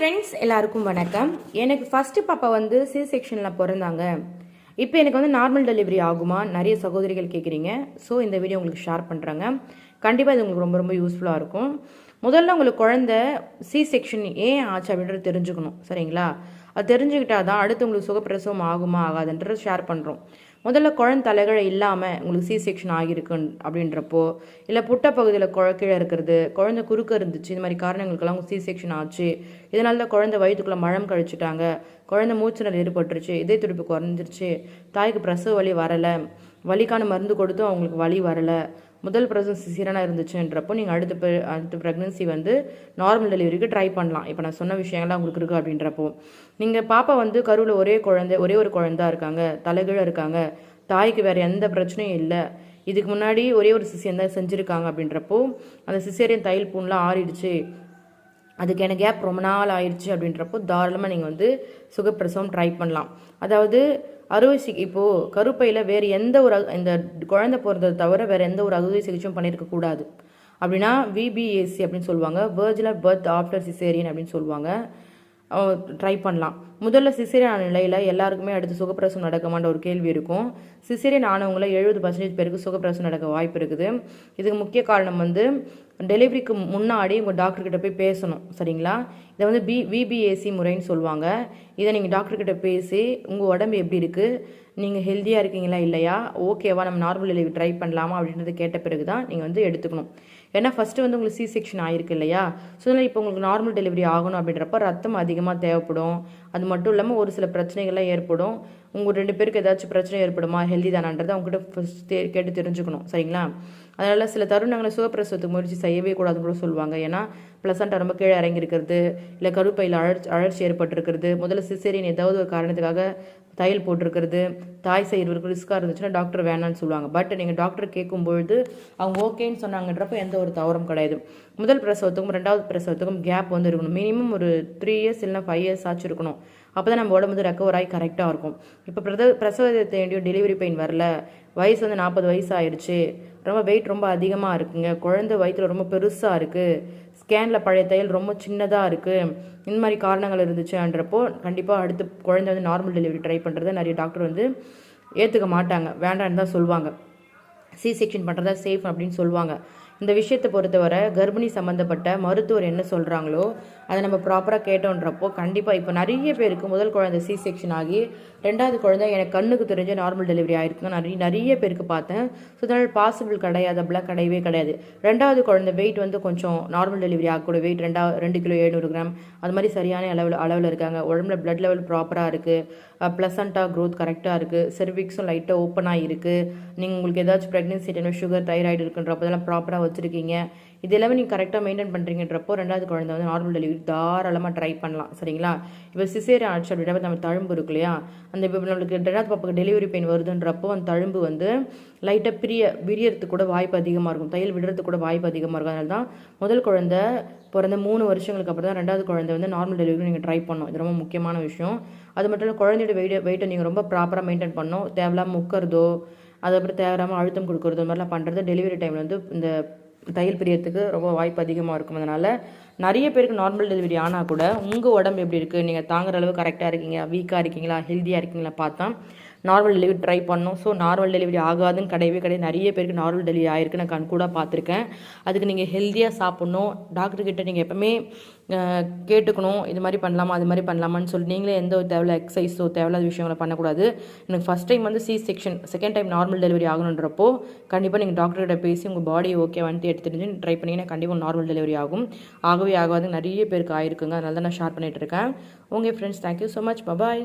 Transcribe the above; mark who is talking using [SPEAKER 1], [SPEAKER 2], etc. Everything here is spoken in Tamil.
[SPEAKER 1] ஃப்ரெண்ட்ஸ் எல்லாருக்கும் வணக்கம். எனக்கு ஃபஸ்ட்டு பாப்பா வந்து சி செக்ஷனில் பிறந்தாங்க. இப்போ எனக்கு வந்து நார்மல் டெலிவரி ஆகுமா? நிறைய சகோதரிகள் கேட்குறீங்க ஸோ இந்த வீடியோ உங்களுக்கு ஷேர் பண்ணுறாங்க கண்டிப்பாக இது உங்களுக்கு ரொம்ப ரொம்ப யூஸ்ஃபுல்லாக இருக்கும். முதல்ல உங்களுக்கு குழந்த சி செக்ஷன் ஏன் ஆச்சு அப்படின்றது தெரிஞ்சுக்கணும். சரிங்களா? அது தெரிஞ்சுக்கிட்டா தான் அடுத்து உங்களுக்கு சுகப்பிரசவம் ஆகுமா ஆகாதுன்றது ஷேர் பண்ணுறோம் முதல்ல குழந்த தலைகளை இல்லாமல் உங்களுக்கு சி செக்ஷன் ஆகியிருக்கு அப்படின்றப்போ இல்லை புட்ட பகுதியில் குழக்கீழே இருக்கிறது குழந்தை குறுக்க இருந்துச்சு இந்த மாதிரி காரணங்களுக்கெல்லாம் சி செக்ஷன் ஆச்சு இதனால தான் குழந்தை வயிற்றுக்குள்ளே மழம் கழிச்சிட்டாங்க குழந்தை மூச்சுநல் ஏற்பட்டுருச்சு இதய துடிப்பு குறைஞ்சிருச்சு தாய்க்கு பிரசவ வலி வரலை வலிக்கான மருந்து கொடுத்தும் அவங்களுக்கு வலி வரலை முதல் பிரசவம் சிசிரனாக இருந்துச்சுன்றப்போ நீங்கள் அடுத்த அடுத்த ப்ரெக்னன்சி வந்து நார்மல் டெலிவரிக்கு ட்ரை பண்ணலாம். இப்போ நான் சொன்ன விஷயங்கள்லாம் உங்களுக்கு இருக்குது அப்படின்றப்போ. நீங்கள் பாப்பா வந்து கருவில் ஒரே குழந்தை ஒரே ஒரு குழந்தா இருக்காங்க தலைகீழ இருக்காங்க தாய்க்கு வேறு எந்த பிரச்சனையும் இல்லை. இதுக்கு முன்னாடி ஒரே ஒரு சிசியன் தான் செஞ்சுருக்காங்க அப்படின்றப்போ அந்த சிசேரியன் தையல் பூன்லாம் ஆறிடுச்சு. அதுக்கு எனக்கு கேப் ரொம்ப நாள் ஆயிடுச்சு அப்படின்றப்போ தாராளமாக நீங்கள் வந்து சுகப்பிரசவம் ட்ரை பண்ணலாம். அதாவது அறுவை சிகி இப்போது கருப்பையில் வேறு எந்த ஒரு இந்த குழந்தை பிறந்ததை தவிர வேறு எந்த ஒரு அறுவை சிகிச்சையும் பண்ணியிருக்கக்கூடாது அப்படின்னா விபிஏசி அப்படின்னு சொல்லுவாங்க. வேர்ஜினல் பர்த் ஆஃப்டர் சிசேரியன் அப்படின்னு சொல்லுவாங்க. ட்ரை பண்ணலாம். முதல்ல சிசேரியன் ஆன நிலையில் எல்லாருக்குமே அடுத்து சுகப்பிரசவம் நடக்குமான்ற ஒரு கேள்வி இருக்கும். சிசேரியன் ஆனவங்கள எழுபது பர்சன்டேஜ் பேருக்கு சுகப்பிரசவம் நடக்க வாய்ப்பு இருக்குது. இதுக்கு முக்கிய காரணம் வந்து டெலிவரிக்கு முன்னாடி உங்கள் டாக்டர்கிட்ட போய் பேசணும் சரிங்களா? இதை வந்து பி விபிஏசி முறைன்னு சொல்லுவாங்க. இதை நீங்கள் டாக்டர்கிட்ட பேசி உங்கள் உடம்பு எப்படி இருக்குது நீங்கள் ஹெல்த்தியாக இருக்கீங்களா இல்லையா? ஓகேவா நம்ம நார்மல் டெலிவரி ட்ரை பண்ணலாமா அப்படின்றது கேட்ட பிறகு தான் நீங்கள் வந்து எடுத்துக்கணும். ஏன்னா ஃபஸ்ட்டு வந்து உங்களுக்கு சி செக்ஷன் ஆயிருக்கு இல்லையா? ஸோ அதனால் இப்போ உங்களுக்கு நார்மல் டெலிவரி ஆகணும் அப்படின்றப்ப ரத்தம் அதிகமாக தேவைப்படும். அது மட்டும் இல்லாமல் ஒரு சில பிரச்சனைகள்லாம் ஏற்படும். உங்கள் ரெண்டு பேருக்கு ஏதாச்சும் பிரச்சனை ஏற்படுமா? ஹெல்தி தானான்றதை அவங்ககிட்ட ஃபஸ்ட் கேட்டு தெரிஞ்சுக்கணும். சரிங்களா? அதனால் சில தருணங்களை சுகப்பிரசவத்துக்கு முயற்சி செய்யவே கூடாதுன்னு கூட சொல்லுவாங்க. ஏன்னா ப்ளசண்ட்டை ரொம்ப கீழே இறங்கியிருக்கிறது இல்லை கருப்பையில் அழற்சி அழற்சி ஏற்பட்டிருக்கிறது முதல்ல சிசேரியன் ஏதாவது ஒரு காரணத்துக்காக தையல் போட்டிருக்கிறது தாய் செய்கிறவருக்கு ரிஸ்க்காக இருந்துச்சுன்னா டாக்டர் வேணான்னு சொல்லுவாங்க. பட் நீங்கள் டாக்டர் கேட்கும்பொழுது அவங்க ஓகேன்னு சொன்னாங்கன்றப்ப எந்த ஒரு தவறும் கிடையாது. முதல் பிரசவத்துக்கும் ரெண்டாவது பிரசவத்துக்கும் கேப் வந்து இருக்கணும். மினிமம் ஒரு த்ரீ இயர்ஸ் இல்லைனா ஃபைவ் இயர்ஸ் ஆச்சு இருக்கணும். அப்போ தான் நம்ம உடம்பு வந்து ரெக்கவர் ஆகி கரெக்டாக இருக்கும். இப்போ பிரத பிரசவத்தை வேண்டிய டெலிவரி பெயின் வரல. வயசு வந்து நாற்பது வயசு ஆயிடுச்சு. ரொம்ப வெயிட் ரொம்ப அதிகமாக இருக்குங்க. குழந்தை வயிற்றில் ரொம்ப பெருசாக இருக்குது ஸ்கேனில் பழைய தையல் ரொம்ப சின்னதாக இருக்குது இந்த மாதிரி காரணங்கள் இருந்துச்சுன்றப்போ கண்டிப்பாக அடுத்து குழந்தை வந்து நார்மல் டெலிவரி ட்ரை பண்ணுறதை நிறைய டாக்டர் வந்து ஏற்றுக்க மாட்டாங்க. வேண்டான்னு தான் சொல்லுவாங்க. சி செக்ஷன் பண்ணுறதா சேஃப் அப்படின்னு சொல்லுவாங்க. இந்த விஷயத்தை பொறுத்தவரை கர்ப்பிணி சம்மந்தப்பட்ட மருத்துவர் என்ன சொல்கிறாங்களோ அதை நம்ம ப்ராப்பராக கேட்டோன்றப்போ கண்டிப்பாக இப்போ நிறைய பேருக்கு முதல் குழந்தை சி செக்ஷன் ஆகி ரெண்டாவது குழந்தை எனக்கு கண்ணுக்கு தெரிஞ்ச நார்மல் டெலிவரி ஆயிருக்குங்க நிறைய நிறைய பேருக்கு பார்த்தேன். ஸோ அதனால் பாசிபிள் கிடையாது அப்படிலாம் கிடையவே கிடையாது. ரெண்டாவது குழந்தை வெயிட் வந்து கொஞ்சம் நார்மல் டெலிவரி ஆகக்கூடிய வெயிட் ரெண்டாவது ரெண்டு கிலோ எழுநூறு கிராம் அது மாதிரி சரியான அளவில் அளவில் இருக்காங்க. உடம்புல பிளட் லெவல் ப்ராப்பராக இருக்குது ப்ளசண்ட்டாக க்ரோத் கரெக்டாக இருக்குது செர்விக்ஸும் லைட்டாக ஓப்பனாக இருக்குது நீங்கள் உங்களுக்கு ஏதாச்சும் ப்ரெக்னென்சி டைமில் சுகர் தைராய்டு இருக்குன்றப்போ ப்ராப்பராக வச்சுருக்கீங்க. இது எல்லாமே நீங்கள் கரெக்டாக மெயின்டைன் பண்ணுறீங்கன்றப்போ ரெண்டாவது குழந்தை வந்து நார்மல் டெலிவரி தாராளமாக ட்ரை பண்ணலாம் சரிங்களா? இப்போ சிசேரி ஆச்சு அப்படின்றப்ப நம்ம தழும்பு இருக்கு இல்லையா? அந்த இப்போ நம்மளுக்கு ரெண்டாவது பாப்பாக்கு டெலிவரி பெயின் வருதுன்றப்போ அந்த தழும்பு வந்து லைட்டாக பிரிய விரியறதுக்கு கூட வாய்ப்பு அதிகமாக இருக்கும். தையல் விடுறதுக்கு கூட வாய்ப்பு அதிகமாக இருக்கும். அதனால தான் முதல் குழந்தை பிறந்த மூணு வருஷங்களுக்கு அப்புறம் தான் ரெண்டாவது குழந்தை வந்து நார்மல் டெலிவரி நீங்கள் ட்ரை பண்ணணும். இது ரொம்ப முக்கியமான விஷயம். அது மட்டும் இல்லை குழந்தையோட வெயிட் வெயிட்டை நீங்கள் ரொம்ப ப்ராப்பராக மெயின்டைன் பண்ணணும். தேவையில்லாமல் முக்கிறதோ அதுக்கப்புறம் தேவையில்லாமல் அழுத்தம் கொடுக்குறதோ இந்த மாதிரிலாம் பண்ணுறது டெலிவரி டைமில் வந்து இந்த தையல் பிரியறதுக்கு ரொம்ப வாய்ப்பு அதிகமாக இருக்கும் அதனால் நிறைய பேருக்கு நார்மல் டெலிவரி ஆனால் கூட உங்கள் உடம்பு எப்படி இருக்குது நீங்கள் தாங்குற அளவு கரெக்டாக இருக்கீங்க வீக்காக இருக்கீங்களா ஹெல்த்தியாக இருக்கீங்களா பார்த்தா நார்மல் டெலிவரி ட்ரை பண்ணோம். ஸோ நார்மல் டெலிவரி ஆகாதுன்னு கிடையவே கிடையாது. நிறைய பேருக்கு நார்மல் டெலிவரி ஆயிருக்கு. நான் கண் கூட பார்த்துருக்கேன். அதுக்கு நீங்கள் ஹெல்த்தியாக சாப்பிட்ணும். டாக்டர் கிட்ட நீங்கள் எப்பவுமே கேட்டுக்கணும். இது மாதிரி பண்ணலாமா அது மாதிரி பண்ணலாமான்னு சொல்லி நீங்களே எந்த ஒரு தேவையில்ல எக்ஸசைஸோ தேவையில்லாத விஷயங்களை பண்ணக்கூடாது. எனக்கு ஃபஸ்ட் டைம் வந்து C section second time normal delivery ஆகணுன்றப்போ கண்டிப்பாக நீங்கள் டாக்டர்கிட்ட பேசி உங்கள் பாடி ஓகே வந்துட்டு எடுத்து தெரிஞ்சு ட்ரை பண்ணிங்கன்னா கண்டிப்பாக நார்மல் டெலிவரி ஆகும். ஆகவே ஆகாது. நிறைய பேருக்கு ஆயிருக்குங்க. அதனால தான் நான் ஷேர் பண்ணிட்டு இருக்கேன். உங்கள் friends thank you so much bye bye